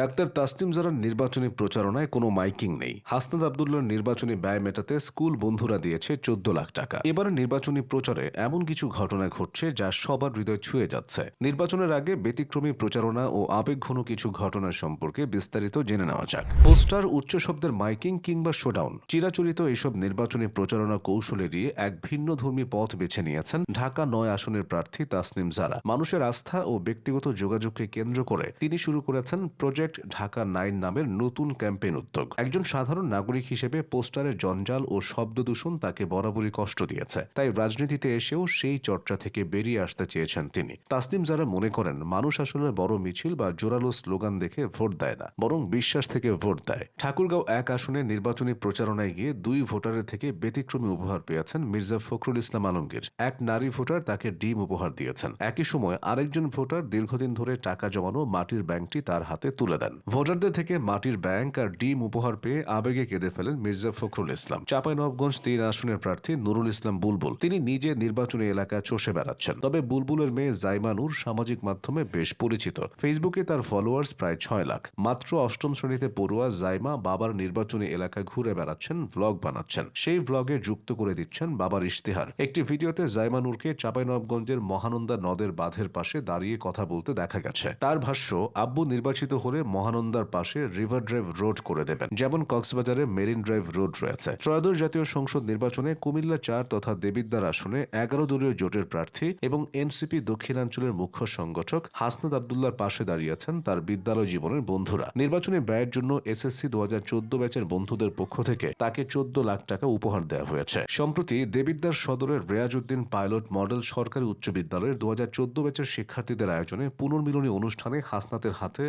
Doctor Tasnim জারার নির্বাচনী প্রচারণায় কোনো মাইকিং নেই। হাসনাদ আবদুল্লার নির্বাচনী ব্যয় মেটাতে স্কুল বন্ধুরা দিয়েছে চোদ্দ লাখ টাকা। এবার নির্বাচনী প্রচারে এমন কিছু ঘটনা ঘটছে যা সবার হৃদয় ছুঁয়ে যাচ্ছে। নির্বাচনের আগে ব্যতিক্রমী প্রচারণা ও আবেগঘন কিছু ঘটনা সম্পর্কে বিস্তারিত জেনে নেওয়া যাক। পোস্টার উচ্চ শব্দের মাইকিং কিংবা শোডাউন। চিরাচরিত এইসব নির্বাচনী প্রচারণা কৌশলেরই এক ভিন্নধর্মী পথ বেছে নিয়েছেন ঢাকা নয় আসনের প্রার্থী তাসনিম জারা। মানুষের আস্থা ও ব্যক্তিগত যোগাযোগকে কেন্দ্র করে তিনি শুরু করেছেন প্রজেক্ট ঢাকা নাইন নামের নতুন ক্যাম্পেইন উদ্যোগ। একজন সাধারণ নাগরিক হিসেবে পোস্টারের জঞ্জাল ও শব্দ দূষণ তাকে বরাবরই কষ্ট দিয়েছে। তাই রাজনীতিতে এসেও সেই চর্চা থেকে বেরিয়ে আসতে চেয়েছেন তিনি। তাসনিম যারা মনে করেন, মানুষ আসলে বড় মিছিল বা জোরালো স্লোগান দেখে ভোট দেয় না, বরং বিশ্বাস থেকে ভোট দেয়। ঠাকুরগাঁও এক আসনে নির্বাচনী প্রচারণায় গিয়ে দুই ভোটারের থেকে ব্যতিক্রমী উপহার পেয়েছেন মির্জা ফখরুল ইসলাম আলমগীর। এক নারী ভোটার তাকে ডিম উপহার দিয়েছেন। একই সময় আরেকজন ভোটার দীর্ঘদিন ধরে টাকা জমানো মাটির ব্যাংকটি তার হাতে তুলে দেন। ভোটারদের থেকে মাটির ব্যাংক আর ডিম উপহার পেয়ে আবেগে কেঁদে ফেলেন মির্জা ফখরুল ইসলাম। চাঁপাইনবাবগঞ্জ তিন আসনের প্রার্থী নুরুল ইসলাম বুলবুল। তিনি নিজে নির্বাচনী এলাকায় চষে বেড়াচ্ছেন। তবে বুলবুলের মেয়ে জাইমা নূর সামাজিক মাধ্যমে বেশ পরিচিত। ফেসবুকে তার ফলোয়ার্স প্রায় ছয় লাখ। মাত্র অষ্টম শ্রেণীতে পড়ুয়া জাইমা বাবার নির্বাচনী এলাকায় ঘুরে বেড়াচ্ছেন ভ্লগ বানাচ্ছেন। সেই ভ্লগে যুক্ত করে দিচ্ছেন বাবার ইশতেহার। একটি ভিডিওতে জাইমা নূরকে চাঁপাইনবাবগঞ্জের মহানন্দা নদের বাঁধের পাশে দাঁড়িয়ে কথা বলতে দেখা গেছে। তার ভাষ্য, আব্বু নির্বাচিত হলে মহানন্দার পাশে রিভার ড্রাইভ রোড করে দেবেন, যেমন কক্সবাজারে মেরিন ড্রাইভ রোড রয়েছে। ত্রয়োদশ জাতীয় সংসদ নির্বাচনে কুমিল্লা চার তথা দেবিদ্বার আসনে এগারো দলীয় জোটের প্রার্থী এবং এনসিপি দক্ষিণাঞ্চলের মুখ্য সংগঠক হাসনাদ আবদুল্লার পাশে দাঁড়িয়েছেন তার বিদ্যালয় জীবনের বন্ধুরা। নির্বাচনী ব্যয়ের জন্য এসএসসি দু হাজার চোদ্দ ব্যাচের বন্ধুদের পক্ষ থেকে তাকে চোদ্দ লাখ টাকা উপহার দেওয়া হয়েছে। সম্প্রতি দেবিদ্বার সদরের রেয়াজউদ্দিন পাইলট মডেল সরকারি উচ্চ বিদ্যালয়ের দু হাজার চোদ্দ ব্যাচের শিক্ষার্থীদের আয়োজনে পুনর্মিলনী অনুষ্ঠানে হাসনাতের হাতে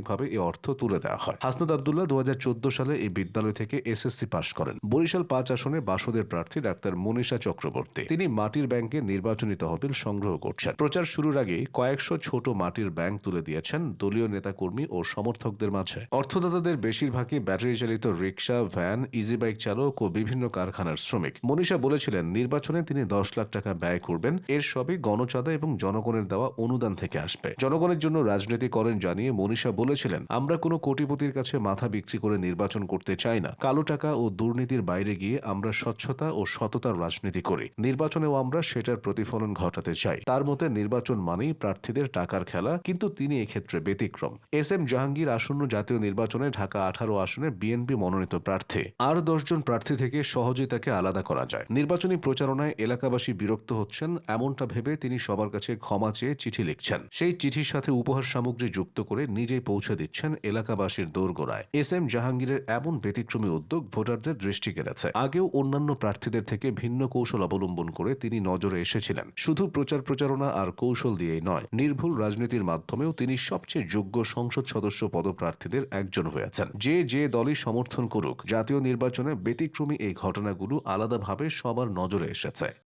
আনুষ্ঠানিকভাবে এই অর্থ তুলে দেওয়া হয়। হাসনাত আবদুল্লাহ দু হাজার চোদ্দ সালে এই বিদ্যালয় থেকে এসএসসি পাশ করেন। বরিশাল পাঁচ আসনে বাসদের প্রার্থী ডাক্তার মনীষা চক্রবর্তী। তিনি মাটির ব্যাংকে নির্বাচনী তহবিল সংগ্রহ করছেন। প্রচার শুরুর আগেই কয়েকশো ছোট মাটির ব্যাংক তুলে দিয়েছেন দলীয় নেতাকর্মী ও সমর্থকদের মাঝে। অর্থদাতাদের বেশিরভাগই ব্যাটারি চালিত রিক্সা, ভ্যান ইজি বাইক চালক ও বিভিন্ন কারখানার শ্রমিক। মনীষা বলেছিলেন, নির্বাচনে তিনি দশ লাখ টাকা ব্যয় করবেন। এর সবই গণচাঁদা এবং জনগণের দেওয়া অনুদান থেকে আসবে। জনগণের জন্য রাজনীতি করেন জানিয়ে মনীষা বলেছিলেন, আমরা কোনো কোটিপতির কাছে মাথা বিক্রি করে নির্বাচন করতে চাই না। কালো টাকা ও দুর্নীতির বাইরে গিয়ে আমরা স্বচ্ছতা ও সততার রাজনীতি করি। নির্বাচনেও আমরা সেটার প্রতিফলন ঘটাতে চাই। তার মতে, নির্বাচন মানেই প্রার্থীদের টাকার খেলা, কিন্তু তিনি এক্ষেত্রে ব্যতিক্রম। এস এম জাহাঙ্গীর আসন্ন জাতীয় নির্বাচনে ঢাকা আঠারো আসনে বিএনপি মনোনীত প্রার্থী। আর দশজন প্রার্থী থেকে সহজেই তাকে আলাদা করা যায়। নির্বাচনী প্রচারণায় এলাকাবাসী বিরক্ত হচ্ছেন, এমনটা ভেবে তিনি সবার কাছে ক্ষমা চেয়ে চিঠি লিখছেন। সেই চিঠির সাথে উপহার সামগ্রী যুক্ত করে নিজেই পৌঁছে দিচ্ছেন এলাকাবাসীর দোরগোড়ায়। এস এম জাহাঙ্গীরের এমন ব্যতিক্রমী উদ্যোগ ভোটারদের দৃষ্টি কেড়েছে। আগেও অন্যান্য প্রার্থীদের থেকে ভিন্ন কৌশল অবলম্বন করে তিনি নজরে এসেছিলেন। শুধু প্রচার প্রচারণা আর কৌশল দিয়েই নয়, নির্ভুল রাজনীতির মাধ্যমেও তিনি সবচেয়ে যোগ্য সংসদ সদস্য পদপ্রার্থীদের একজন হয়েছেন। যে যে দলই সমর্থন করুক, জাতীয় নির্বাচনে ব্যতিক্রমী এই ঘটনাগুলো আলাদাভাবে সবার নজরে এসেছে।